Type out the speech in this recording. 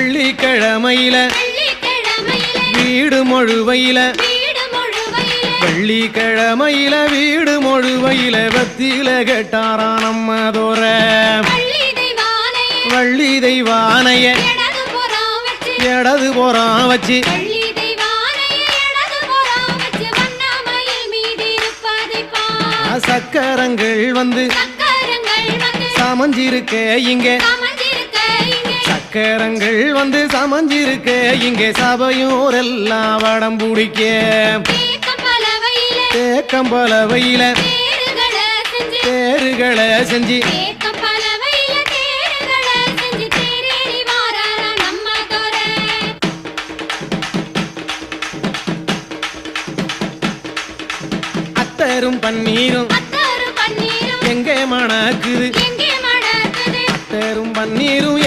வெள்ளிக்கிழமையில வீடு மொழுவையில வெள்ளிக்கிழமையில வீடு மொழுவையில வெத்தில கேட்டாரா நம்ம தோற. வள்ளி தெய்வானைய இடது புறம் வச்சு சக்கரங்கள் வந்து சமஞ்சிருக்க இங்கே. சக்கரங்கள் வந்து சமஞ்சிருக்க. இங்க சபையோரெல்லாம் வடம் பிடிக்க. தேக்கம் தேறுகளை செஞ்சு தேருகளை செஞ்சு அத்தரும் பன்னீரும் எங்கே மணக்குது? எங்கே அத்தரும் பன்னீரும்